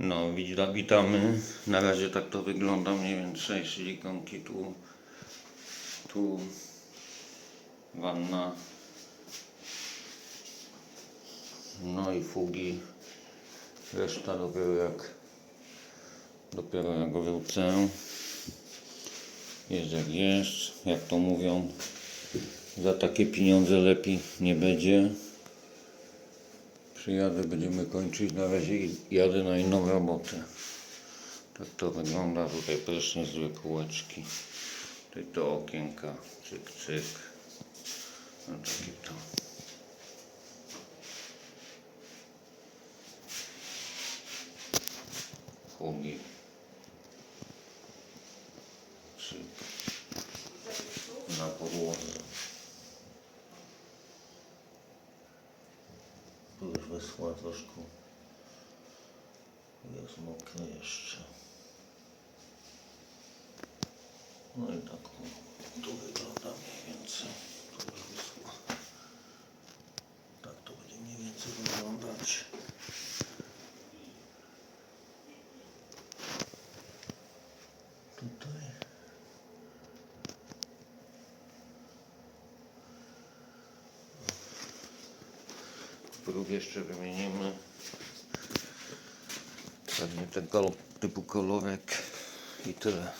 No, wita- witamy. Na razie tak to wygląda mniej więcej. Silikonki tu, tu wanna. No i fugi. Reszta dopiero jak dopiero jak go wrócę. Jest jak jest, jak to mówią. Za takie pieniądze lepiej nie będzie. Przyjadę, będziemy kończyć. Na razie jadę na inną robotę. Tak to wygląda. Tutaj prysznic, złe kółeczki. Tutaj to okienka. Cyk, cyk. No takie to. Hugi. Cyk. Na podłodze. Tu już wyschła troszkę. Jest mokre jeszcze. No i tak o, tu wygląda mniej więcej. Tu już wyschła. Tak to będzie mniej więcej wyglądać. Próg jeszcze wymienimy. Pewnie ten typu kolorek i tyle.